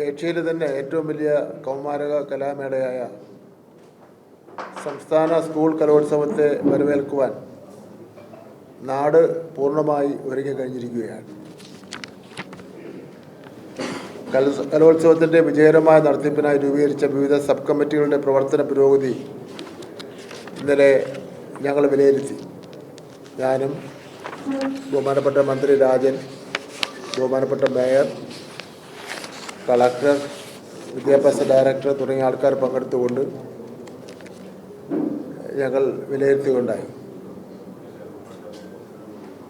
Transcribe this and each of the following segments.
ഏഷ്യയിലെ തന്നെ ഏറ്റവും വലിയ കൗമാരക കലാമേളയായ സംസ്ഥാന സ്കൂൾ കലോത്സവത്തെ വരവേൽക്കുവാൻ നാട് പൂർണമായി ഒരുങ്ങി കഴിഞ്ഞിരിക്കുകയാണ്. കല കലോത്സവത്തിന്റെ വിജയകരമായ നടത്തിപ്പിനായി രൂപീകരിച്ച വിവിധ സബ് കമ്മിറ്റികളുടെ പ്രവർത്തന പുരോഗതി ഇന്നലെ ഞങ്ങൾ വിലയിരുത്തി. ഞാനും ബഹുമാനപ്പെട്ട മന്ത്രി രാജൻ ബഹുമാനപ്പെട്ട മേയർ കളക്ടർ വിദ്യാഭ്യാസ ഡയറക്ടർ തുടങ്ങിയ ആൾക്കാർ പങ്കെടുത്തുകൊണ്ട് ഞങ്ങൾ വിലയിരുത്തിയുണ്ടായി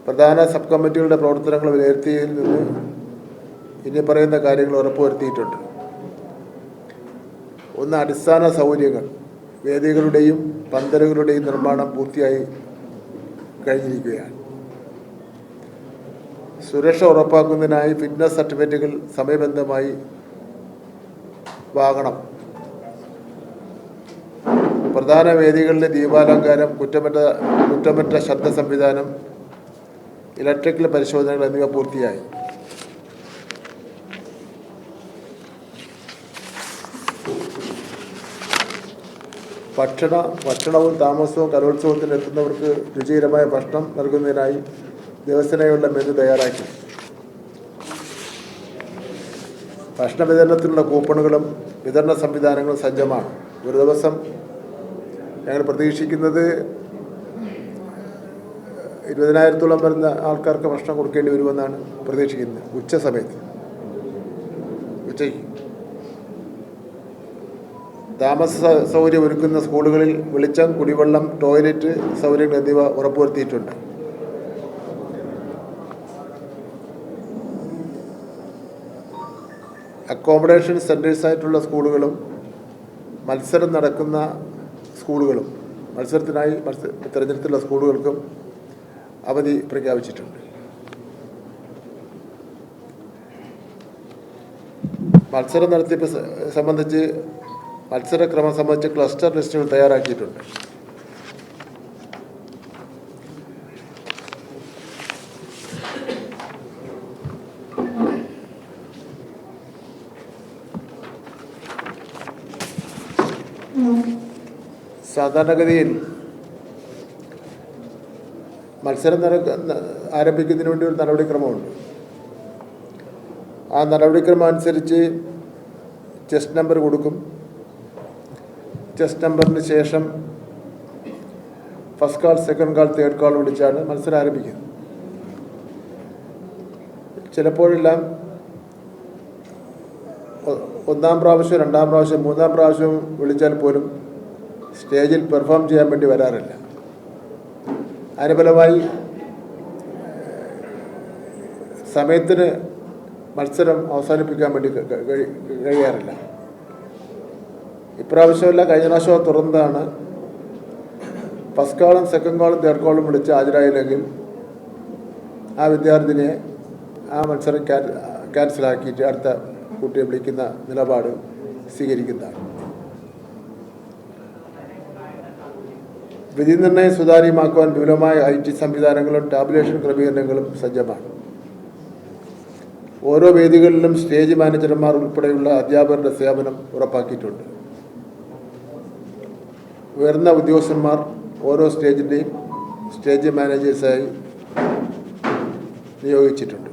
പ്രധാന സബ് കമ്മിറ്റികളുടെ പ്രവർത്തനങ്ങൾ വിലയിരുത്തിയതിൽ നിന്ന് ഇനി പറയുന്ന കാര്യങ്ങൾ ഉറപ്പുവരുത്തിയിട്ടുണ്ട്. ഒന്ന് അടിസ്ഥാന സൗകര്യങ്ങൾ. വേദികളുടെയും പന്തലുകളുടെയും നിർമ്മാണം പൂർത്തിയായി കഴിഞ്ഞിരിക്കുകയാണ്. സുരക്ഷ ഉറപ്പാക്കുന്നതിനായി ഫിറ്റ്നസ് സർട്ടിഫിക്കറ്റുകൾ സമയബന്ധമായി വാങ്ങണം. പ്രധാന വേദികളിലെ ദീപാലങ്കാരം കുറ്റമറ്റ കുറ്റമറ്റ ശബ്ദ സംവിധാനം ഇലക്ട്രിക്കൽ പരിശോധനകൾ എന്നിവ പൂർത്തിയായി. ഭക്ഷണ ഭക്ഷണവും താമസവും കലോത്സവത്തിന് എത്തുന്നവർക്ക് രുചികരമായ ഭക്ഷണം നൽകുന്നതിനായി ദിവസേനയുള്ള മെനു തയ്യാറാക്കി. ഭക്ഷണ വിതരണത്തിനുള്ള കൂപ്പണുകളും വിതരണ സംവിധാനങ്ങളും സജ്ജമാണ്. ഒരു ദിവസം ഞങ്ങൾ പ്രതീക്ഷിക്കുന്നത് ഇരുപതിനായിരത്തോളം വരുന്ന ആൾക്കാർക്ക് ഭക്ഷണം കൊടുക്കേണ്ടി വരുമെന്നാണ് പ്രതീക്ഷിക്കുന്നത്. ഉച്ച സമയത്ത്. ഉച്ചയ്ക്ക്. താമസ സൗകര്യം ഒരുക്കുന്ന സ്കൂളുകളിൽ വെളിച്ചം കുടിവെള്ളം ടോയ്ലറ്റ് സൗകര്യങ്ങൾ എന്നിവ ഉറപ്പുവരുത്തിയിട്ടുണ്ട്. അക്കോമഡേഷൻ സെന്റേഴ്സായിട്ടുള്ള സ്കൂളുകളും മത്സരം നടക്കുന്ന സ്കൂളുകളും മത്സരത്തിനായി മത്സര തിരഞ്ഞെടുത്തുള്ള സ്കൂളുകൾക്കും അവധി പ്രഖ്യാപിച്ചിട്ടുണ്ട്. മത്സരം നടത്തിയപ്പോൾ സംബന്ധിച്ച് മത്സരക്രമം സംബന്ധിച്ച് ക്ലസ്റ്റർ ലിസ്റ്റുകൾ തയ്യാറാക്കിയിട്ടുണ്ട്. സാധാരണഗതിയിൽ മത്സരം ആരംഭിക്കുന്നതിന് വേണ്ടി ഒരു നടപടിക്രമമുണ്ട്. ആ നടപടിക്രമം അനുസരിച്ച് ചെസ്റ്റ് നമ്പർ കൊടുക്കും. ചെസ്റ്റ് നമ്പറിന് ശേഷം first call second call third call വിളിച്ചാണ് മത്സരം ആരംഭിക്കുന്നത്. ചിലപ്പോഴെല്ലാം ഒന്നാം പ്രാവശ്യം രണ്ടാം പ്രാവശ്യം മൂന്നാം പ്രാവശ്യം വിളിച്ചാൽ പോലും സ്റ്റേജിൽ പെർഫോം ചെയ്യാൻ വേണ്ടി വരാറില്ല. അതിന് സമയത്തിന് മത്സരം അവസാനിപ്പിക്കാൻ വേണ്ടി കഴിയാറില്ല. ഇപ്രാവശ്യമല്ല കഴിഞ്ഞ പ്രാവശ്യം തുറന്നതാണ്. ഫസ്റ്റ് കോളും സെക്കൻഡ് കോളും തേർഡ് കോളും വിളിച്ച് ഹാജരായില്ലെങ്കിൽ ആ വിദ്യാർത്ഥിനിയെ ആ മത്സരം ക്യാൻ- ക്യാൻസലാക്കിയിട്ട് അടുത്ത കുട്ടിയെ വിളിക്കുന്ന നിലപാട് സ്വീകരിക്കുന്നതാണ്. വിധി നിർണയം സുതാര്യമാക്കുവാൻ വിപുലമായ ഐ ടി സംവിധാനങ്ങളും ടാബുലേഷൻ ക്രമീകരണങ്ങളും സജ്ജമാണ്. ഓരോ വേദികളിലും സ്റ്റേജ് മാനേജർമാർ ഉൾപ്പെടെയുള്ള അധ്യാപകരുടെ സേവനം ഉറപ്പാക്കിയിട്ടുണ്ട്. ഉയർന്ന ഉദ്യോഗസ്ഥന്മാർ ഓരോ സ്റ്റേജിന്റെയും സ്റ്റേജ് മാനേജേഴ്സായി നിയോഗിച്ചിട്ടുണ്ട്.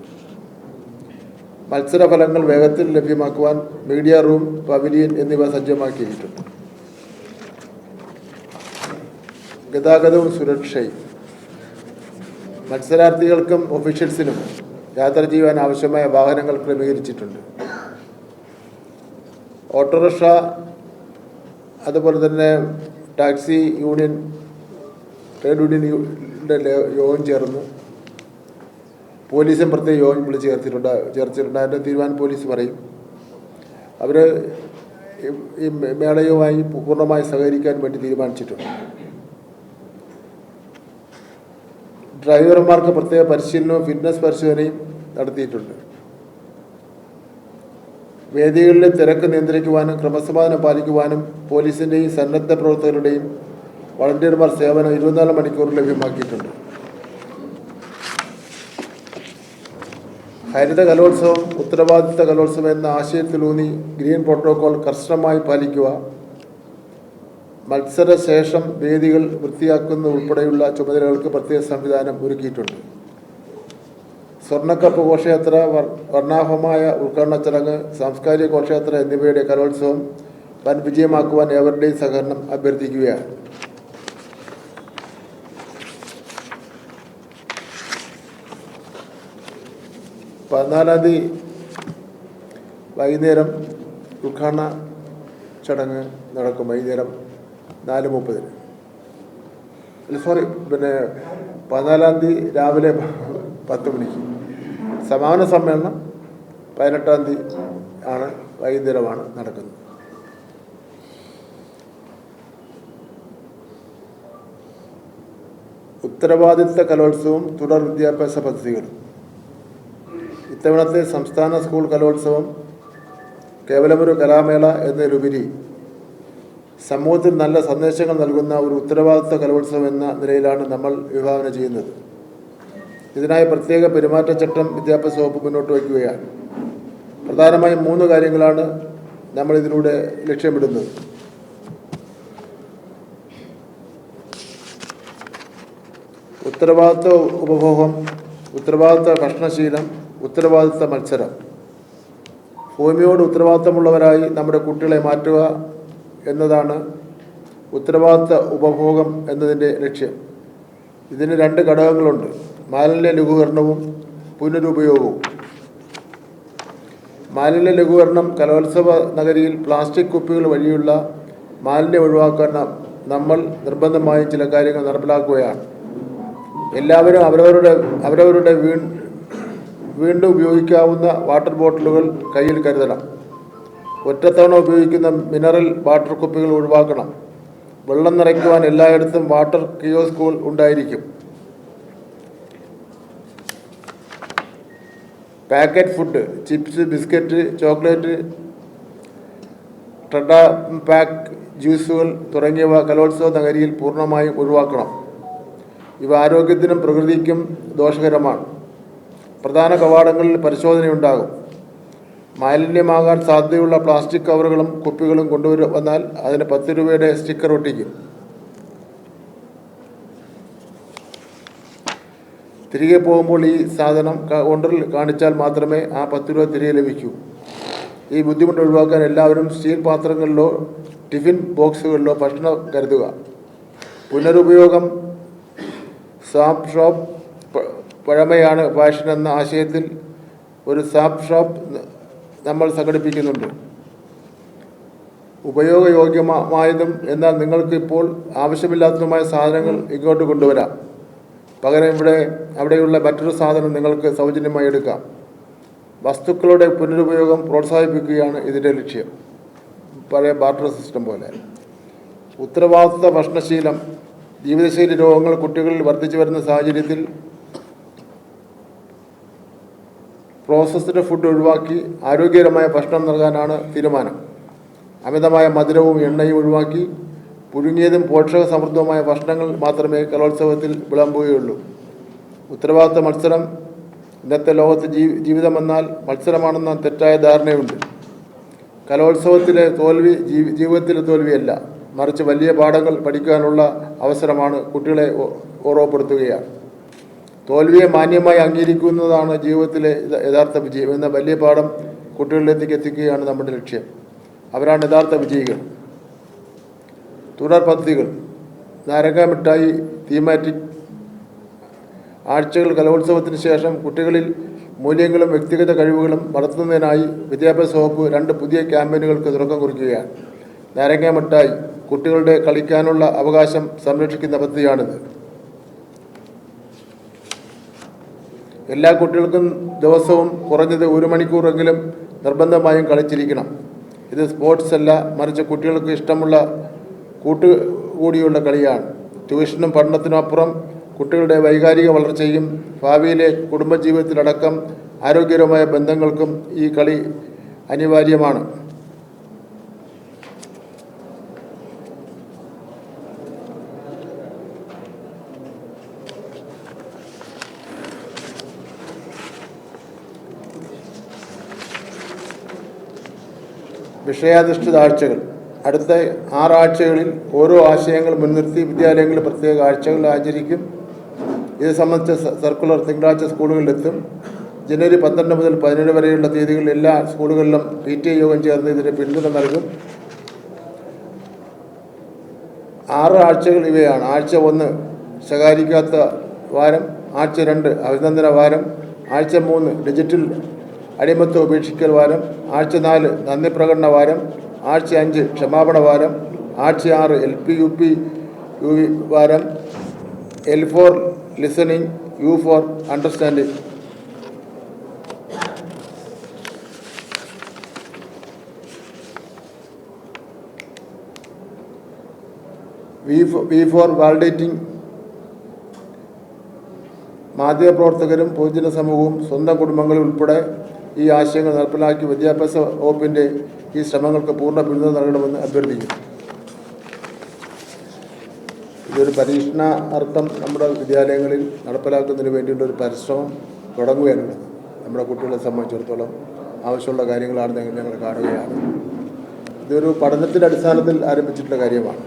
മത്സരഫലങ്ങൾ വേഗത്തിൽ ലഭ്യമാക്കുവാൻ മീഡിയ റൂം പവിലിയൻ എന്നിവ സജ്ജമാക്കിയിട്ടുണ്ട്. ഗതാഗതവും സുരക്ഷയും. മത്സരാർത്ഥികൾക്കും ഒഫീഷ്യൽസിനും യാത്ര ചെയ്യുവാൻ ആവശ്യമായ വാഹനങ്ങൾ ക്രമീകരിച്ചിട്ടുണ്ട്. ഓട്ടോറിക്ഷ അതുപോലെ തന്നെ ടാക്സി യൂണിയൻ ട്രേഡ് യൂണിയൻ യോഗം ചേർന്ന്. പോലീസും പ്രത്യേക യോഗം വിളിച്ച് ചേർത്തിട്ടുണ്ട് ചേർത്തിട്ടുണ്ട് അതിന്റെ തീരുമാനം പോലീസ് പറയും. അവർ ഈ മേളയുമായി പൂർണമായി സഹകരിക്കാൻ വേണ്ടി തീരുമാനിച്ചിട്ടുണ്ട്. ഡ്രൈവർമാർക്ക് പ്രത്യേക പരിശീലനവും ഫിറ്റ്നസ് പരിശോധനയും നടത്തിയിട്ടുണ്ട്. വേദികളിലെ തിരക്ക് നിയന്ത്രിക്കുവാനും ക്രമസമാധാനം പാലിക്കുവാനും പോലീസിന്റെയും സന്നദ്ധ പ്രവർത്തകരുടെയും വളണ്ടിയർമാർ സേവനം ഇരുപത്തിനാല് മണിക്കൂർ ലഭ്യമാക്കിയിട്ടുണ്ട്. ഹരിത കലോത്സവം ഉത്തരവാദിത്ത കലോത്സവം എന്ന ആശയത്തിലൂന്നി ഗ്രീൻ പ്രോട്ടോകോൾ കർശനമായി പാലിക്കുക. മത്സരശേഷം വേദികൾ വൃത്തിയാക്കുന്ന ഉൾപ്പെടെയുള്ള ചുമതലകൾക്ക് പ്രത്യേക സംവിധാനം ഒരുക്കിയിട്ടുണ്ട്. സ്വർണക്കപ്പ് ഘോഷയാത്ര വർ- വർണാഭമായ ഉദ്ഘാടന ചടങ്ങ് സാംസ്കാരിക ഘോഷയാത്ര എന്നിവയുടെ കലോത്സവം വൻ വിജയമാക്കുവാൻ ഏവരുടെയും സഹകരണം അഭ്യർത്ഥിക്കുകയാണ്. പതിനാലാം തീയതി വൈകുന്നേരം ഉദ്ഘാടന ചടങ്ങ് നടക്കും വൈകുന്നേരം നാല് മുപ്പതിന്. സോറി പിന്നെ പതിനാലാം തീയതി രാവിലെ പത്ത് മണിക്ക്. സമാപന സമ്മേളനം പതിനെട്ടാം തീയതി ആണ് വൈകുന്നേരമാണ് നടക്കുന്നത്. ഉത്തരവാദിത്ത കലോത്സവം തുടർ വിദ്യാഭ്യാസ പദ്ധതികളും ഇത്തവണത്തെ സംസ്ഥാന സ്കൂൾ കലോത്സവം കേവലമൊരു കലാമേള എന്നതിലുപരി സമൂഹത്തിൽ നല്ല സന്ദേശങ്ങൾ നൽകുന്ന ഒരു ഉത്തരവാദിത്വ കലോത്സവം എന്ന നിലയിലാണ് നമ്മൾ വിഭാവന ചെയ്യുന്നത്. ഇതിനായി പ്രത്യേക പെരുമാറ്റച്ചട്ടം വിദ്യാഭ്യാസ വകുപ്പ് മുന്നോട്ട് വയ്ക്കുകയാണ്. പ്രധാനമായും മൂന്ന് കാര്യങ്ങളാണ് നമ്മൾ ഇതിലൂടെ ലക്ഷ്യമിടുന്നത്. ഉത്തരവാദിത്വ ഉപഭോഗം ഉത്തരവാദിത്വ ഭക്ഷണശീലം ഉത്തരവാദിത്വ മത്സരം. ഭൂമിയോട് ഉത്തരവാദിത്തമുള്ളവരായി നമ്മുടെ കുട്ടികളെ മാറ്റുക എന്നതാണ് ഉത്തരവാദിത്ത ഉപഭോഗം എന്നതിന്റെ ലക്ഷ്യം. ഇതിന് രണ്ട് ഘടകങ്ങളുണ്ട്. മാലിന്യ ലഘൂകരണവും പുനരുപയോഗവും. മാലിന്യ ലഘൂകരണം കലോത്സവ നഗരിയിൽ പ്ലാസ്റ്റിക് കുപ്പികൾ വഴിയുള്ള മാലിന്യം ഒഴിവാക്കാൻ നമ്മൾ നിർബന്ധമായും ചില കാര്യങ്ങൾ നടപ്പിലാക്കുകയാണ്. എല്ലാവരും അവരവരുടെ അവരവരുടെ വീ വീണ്ടും ഉപയോഗിക്കാവുന്ന വാട്ടർ ബോട്ടിലുകൾ കയ്യിൽ കരുതണം. ഒറ്റത്തവണ ഉപയോഗിക്കുന്ന മിനറൽ വാട്ടർ കുപ്പികൾ ഒഴിവാക്കണം. വെള്ളം നിറയ്ക്കുവാൻ എല്ലായിടത്തും വാട്ടർ കിയോസ്കുകൾ ഉണ്ടായിരിക്കും. Packet food chips biscuit chocolate ട്രഡ pack ജ്യൂസുകൾ തുടങ്ങിയവ കലോത്സവ നഗരിയിൽ പൂർണമായും ഒഴിവാക്കണം. ഇവ ആരോഗ്യത്തിനും പ്രകൃതിക്കും ദോഷകരമാണ്. പ്രധാന കവാടങ്ങളിൽ പരിശോധനയുണ്ടാകും. മാലിന്യമാകാൻ സാധ്യതയുള്ള പ്ലാസ്റ്റിക് കവറുകളും കുപ്പികളും കൊണ്ടുവരു വന്നാൽ അതിന് പത്ത് രൂപയുടെ സ്റ്റിക്കർ ഒട്ടിക്കും. തിരികെ പോകുമ്പോൾ ഈ സാധനം കൗണ്ടറിൽ കാണിച്ചാൽ മാത്രമേ ആ പത്ത് രൂപ തിരികെ ലഭിക്കൂ. ഈ ബുദ്ധിമുട്ട് ഒഴിവാക്കാൻ എല്ലാവരും സ്റ്റീൽ പാത്രങ്ങളിലോ ടിഫിൻ ബോക്സുകളിലോ ഭക്ഷണം കരുതുക. പുനരുപയോഗം സാപ്പ് ഷോപ്പ് പഴമയാണ് ഫാഷൻ എന്ന ആശയത്തിൽ ഒരു സാപ്പ് ഷോപ്പ് നമ്മൾ സംഘടിപ്പിക്കുന്നുണ്ട്. ഉപയോഗയോഗ്യമായതും എന്നാൽ നിങ്ങൾക്ക് ഇപ്പോൾ ആവശ്യമില്ലാത്തതുമായ സാധനങ്ങൾ ഇങ്ങോട്ട് കൊണ്ടുവരാം. പകരം ഇവിടെ അവിടെയുള്ള മറ്റൊരു സാധനം നിങ്ങൾക്ക് സൗജന്യമായി എടുക്കാം. വസ്തുക്കളുടെ പുനരുപയോഗം പ്രോത്സാഹിപ്പിക്കുകയാണ് ഇതിന്റെ ലക്ഷ്യം. പഴയ ബാർട്ടർ സിസ്റ്റം പോലെ. ഉത്തരവാദിത്വ ഭക്ഷണശീലം ജീവിതശൈലി രോഗങ്ങൾ കുട്ടികളിൽ വർദ്ധിച്ചു വരുന്ന സാഹചര്യത്തിൽ പ്രോസസ്ഡ് ഫുഡ് ഒഴിവാക്കി ആരോഗ്യകരമായ ഭക്ഷണം നൽകാനാണ് തീരുമാനം. അമിതമായ മധുരവും എണ്ണയും ഒഴിവാക്കി പുഴുങ്ങിയതും പോഷക സമൃദ്ധവുമായ ഭക്ഷണങ്ങൾ മാത്രമേ കലോത്സവത്തിൽ വിളമ്പുകയുള്ളൂ. ഉത്തരവാദിത്ത മത്സരം ഇന്നത്തെ ലോകത്ത് ജീ ജീവിതമെന്നാൽ മത്സരമാണെന്ന തെറ്റായ ധാരണയുണ്ട്. കലോത്സവത്തിലെ തോൽവി ജീവി ജീവിതത്തിലെ തോൽവിയല്ല. മറിച്ച് വലിയ പാഠങ്ങൾ പഠിക്കാനുള്ള അവസരമാണ് കുട്ടികളെ ഓർവപ്പെടുത്തുകയാണ് തോൽവിയെ മാന്യമായി അംഗീകരിക്കുന്നതാണ് ജീവിതത്തിലെ യഥാർത്ഥ വിജയം എന്ന വലിയ പാഠം കുട്ടികളിലേക്ക് എത്തിക്കുകയാണ് നമ്മുടെ ലക്ഷ്യം. അവരാണ് യഥാർത്ഥ വിജയികൾ. തുടർ പദ്ധതികൾ. നാരങ്ങ മിഠായി തീമാറ്റിക് ആഴ്ചകൾ കലോത്സവത്തിന് ശേഷം കുട്ടികളിൽ മൂല്യങ്ങളും വ്യക്തിഗത കഴിവുകളും വളർത്തുന്നതിനായി വിദ്യാഭ്യാസ വകുപ്പ് രണ്ട് പുതിയ ക്യാമ്പയിനുകൾക്ക് തുടക്കം കുറിക്കുകയാണ്. നാരങ്ങ മിഠായി കുട്ടികളുടെ കളിക്കാനുള്ള അവകാശം സംരക്ഷിക്കുന്ന പദ്ധതിയാണിത്. എല്ലാ കുട്ടികൾക്കും ദിവസവും കുറഞ്ഞത് ഒരു മണിക്കൂറെങ്കിലും നിർബന്ധമായും കളിച്ചിരിക്കണം. ഇത് സ്പോർട്സ് അല്ല മറിച്ച് കുട്ടികൾക്ക് ഇഷ്ടമുള്ള കൂട്ടുകൂടിയുള്ള കളിയാണ്. ട്യൂഷനും പഠനത്തിനും അപ്പുറം കുട്ടികളുടെ വൈകാരിക വളർച്ചയും ഭാവിയിലെ കുടുംബജീവിതത്തിലടക്കം ആരോഗ്യകരമായ ബന്ധങ്ങൾക്കും ഈ കളി അനിവാര്യമാണ്. വിഷയാധിഷ്ഠിത ആഴ്ചകൾ അടുത്ത ആറാഴ്ചകളിൽ ഓരോ ആശയങ്ങൾ മുൻനിർത്തി വിദ്യാലയങ്ങളിൽ പ്രത്യേക ആഴ്ചകൾ ആചരിക്കും. ഇത് സംബന്ധിച്ച സർക്കുലർ തിങ്കളാഴ്ച സ്കൂളുകളിലെത്തും. ജനുവരി പന്ത്രണ്ട് മുതൽ പതിനേഴ് വരെയുള്ള തീയതികളിൽ എല്ലാ സ്കൂളുകളിലും പി ടി യോഗം ചേർന്ന് ഇതിന് പിന്തുണ നൽകും. ആറ് ആഴ്ചകൾ ഇവയാണ്. ആഴ്ച ഒന്ന് ശകാരിക്കാത്ത വാരം ആഴ്ച രണ്ട് അഭിനന്ദന വാരം ആഴ്ച മൂന്ന് ഡിജിറ്റൽ അടിമത്വം ഉപേക്ഷിക്കൽ വാരം ആഴ്ച നാല് നന്ദി പ്രകടന വാരം ആഴ്ച അഞ്ച് ക്ഷമാപണ വാരം ആഴ്ച ആറ് L P U P U വാരം L for listening U for understanding. V for validating. മാധ്യമപ്രവർത്തകരും പൊതുജന സമൂഹവും സ്വന്തം കുടുംബങ്ങളും ഉൾപ്പെടെ ഈ ആശയങ്ങൾ നടപ്പിലാക്കി വിദ്യാഭ്യാസ വകുപ്പിന്റെ ഈ ശ്രമങ്ങൾക്ക് പൂർണ പിന്തുണ നൽകണമെന്ന് അഭ്യർത്ഥിക്കുന്നു. ഇതൊരു പരീക്ഷണ അർത്ഥം നമ്മുടെ വിദ്യാലയങ്ങളിൽ നടപ്പിലാക്കുന്നതിന് വേണ്ടിയുള്ള ഒരു പരിശ്രമം തുടങ്ങുകയാണ്. നമ്മുടെ കുട്ടികളെ സംബന്ധിച്ചിടത്തോളം ആവശ്യമുള്ള കാര്യങ്ങളാണെന്ന് ഞങ്ങൾ കാണുകയാണ്. ഇതൊരു പഠനത്തിന്റെ അടിസ്ഥാനത്തിൽ ആരംഭിച്ചിട്ടുള്ള കാര്യമാണ്.